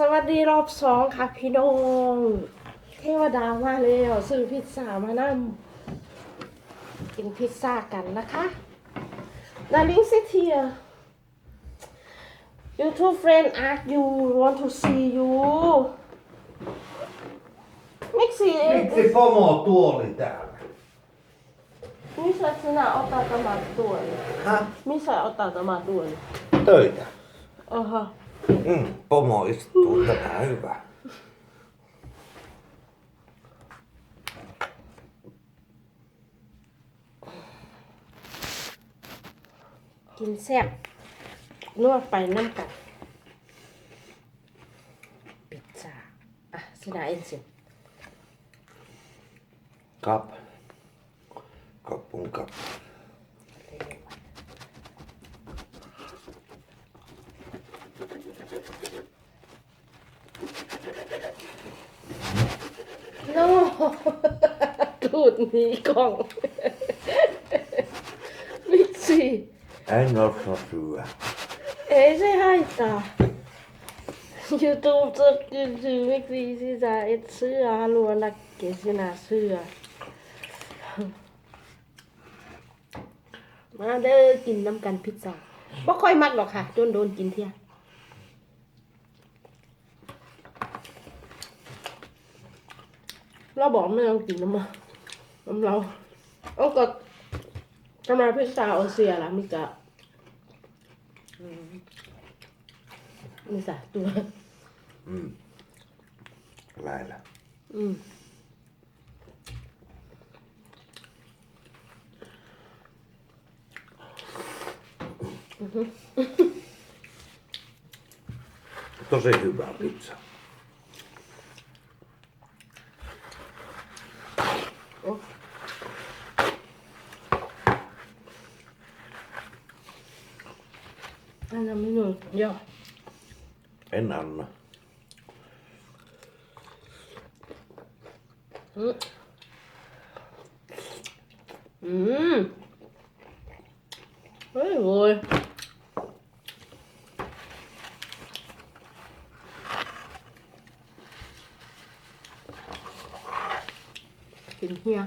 สวัสดีรอบสองค่ะพี่น้องเทวดามาแล้วซื้อพิซซ่ามานั่กินพิซซ่ากันนะคะ Darling sit here YouTube friend ask you want to see you Miksi Miksi pomo tuoli täällä? missä sinä otat tämän tuoli? Häh? Missä otat tämän tuoli? Töitä. Aha. Mm, pomo istuu tänään hyvä. กินแซ่บนวดไปน้ำกันพิซซ่าอะสินาเอ็นสิ Kap. Kappun kap. โน้ ตูดหนีกล่อง Miksi? En osaa syödä. Ei se haittaa. YouTube kysyy, miksi sinä et syö, haluaa näkee sinä syö. มาเด้อกินน้ำกันพิซซ่าบ่ค่อยมักหรอกค่ะโดนโดนๆกินเที่ยเราบอกไม่ต้องกินน้ำมัน น้ำเราเอาก็ทำไมพิซซ่าออเซียล่ะมิกะอืมนี่สะตัว Mm. Lähellä. อืม Tosi hyvä pizza. โอ้ อันนั้นไม่หนุนเดี๋ยว En anna. อืมอืมเฮ้ยโว้ยกินเฮีย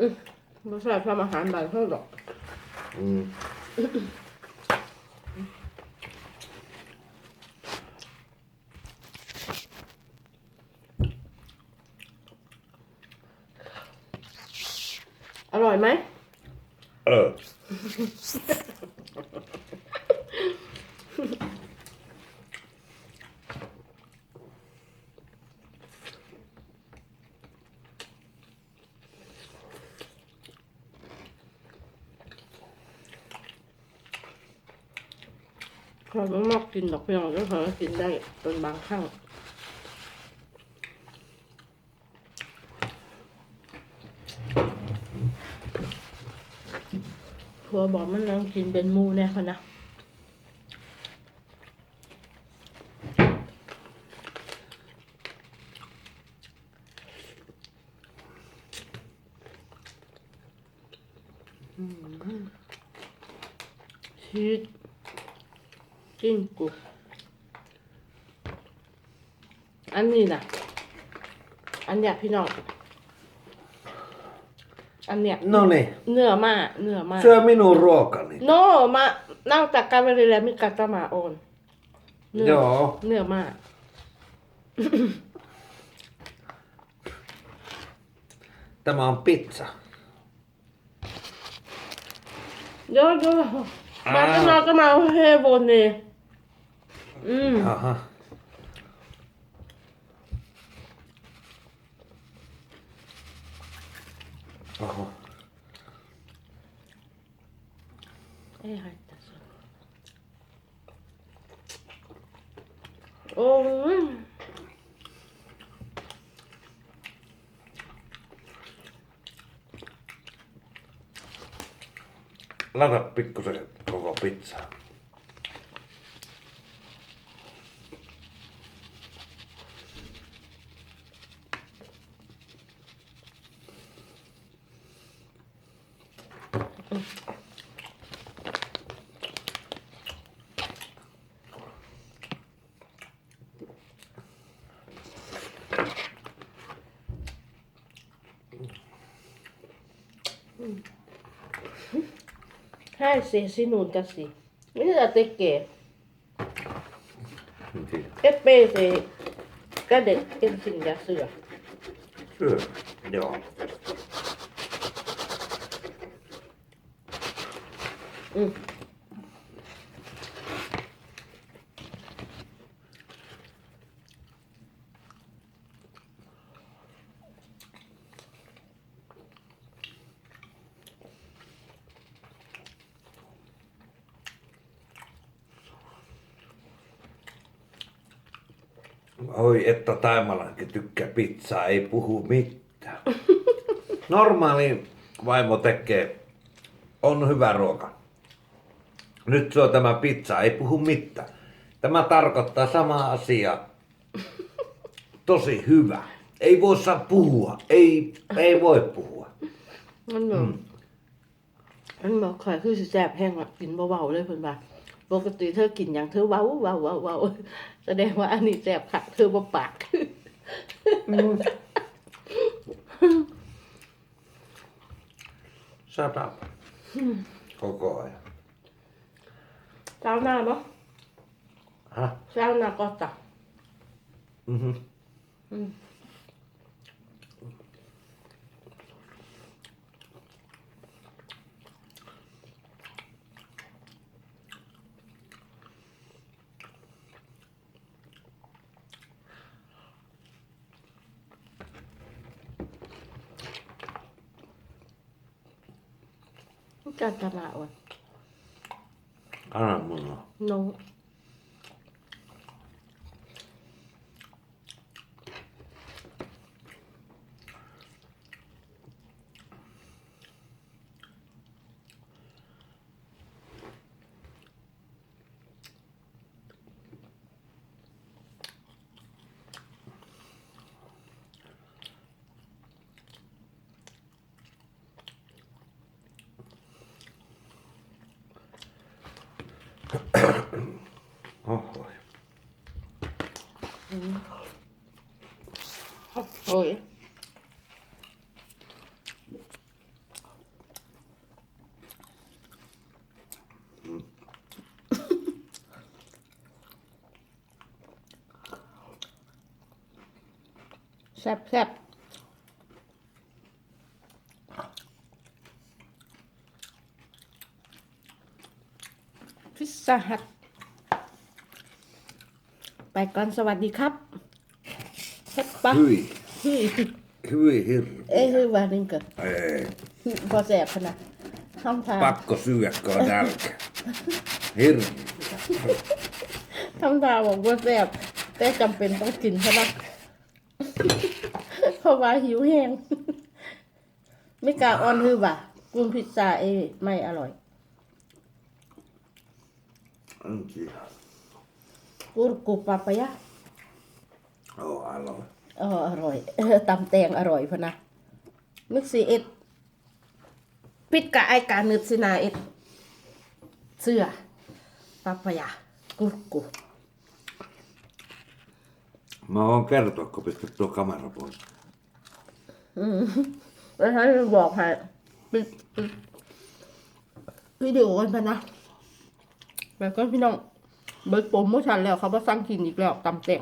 อืม ไม่ใช่ทำอาหารแบบเท่าหรอก Mm. อร่อยไหม Ö. เราไม่มากกินดอกเพียงก็พอกินได้เป็นบางครั้งผัวบอกมันนั่งกินเป็นมูแน่พะนะชีส จิ้งกุอันนี้นะอันเนี้ยพี่น้อง อันเนี้ย No niin. เนื้อมาเนื้อมา Syö minun ruokani. โนมานั่งจากการไปเรียนมิกาตามาโอนเนื้อ Joo. เนื้อมา Tämä on pizza. เดี๋ยวเดี๋ยวมาก็มาก็มาเฮบนนี่ อืม Aha. Oho. เอ้ยหายตาสโอ้ย Lata pikkusen koko pizza. พ Här ser sinultasi. Mitä tekee? En tiedä. Et pesee kädet ensin ja syö. Syö. Joo. Mm. Oi, että Taimalankin tykkää pizzaa, ei puhu mitään. Normaali vaimo tekee, on hyvä ruoka. Nyt se on tämä pizza, ei puhu mitään. Tämä tarkoittaa sama asia. Tosi hyvä. Ei voi saa puhua. Ei, ei voi puhua. มันบอกมันบอกข่อยคือสิแซ่บแห้งอะกินเบาๆเลยเพิ่นว่า ปกติเธอกินอย่างเธอเว้าเว้าเว้าเว้าแสดงว่าอันนี้แซ่บค่ะเธอบ่ปาก Shut up. Koko ajan. เช้าหน้าเนาะ Häh? เช้าหน้าก็ ตัก Mhm. Mm. Mikä tämä on? Kananmuna. No. Säp, säp. Pizza Hut ไปก่อนสวัสดีครับเฮ็ดปะ Hyi. เฮ้ย Hyi hirveä. เอ้ยคือว่านึงก็ Ei. พอแสบขนาดห้องทาง Pakko syödä, kun on nälkä. Hirveä. ห้องทางบอกว่าแสบแต่จำเป็นต้องกินใช่ไหม เพราะว่าหิวแห้งไม่กล้าออนคือว่ากุนพิซซ่าเอ้ยไม่อร่อย En tiedä. กุนกุปาปะยะ Joo, aloin. เอออร่อยเออตำแตงอร่อยพะนะมิกซีเอ็ดปิดกะไอการนึกสินาเอ็ดเสื้อปาปายากุดกุ Mä voin kertoa, kun pistät tuo kamera pois. แล้วฉันจะบอกให้ปิดปิดวิดีโอกันไปนะแล้วก็พี่น้องเบิร์ดโปรโมชั่นแล้วเขามาสั่งกินอีกแล้วตำแตง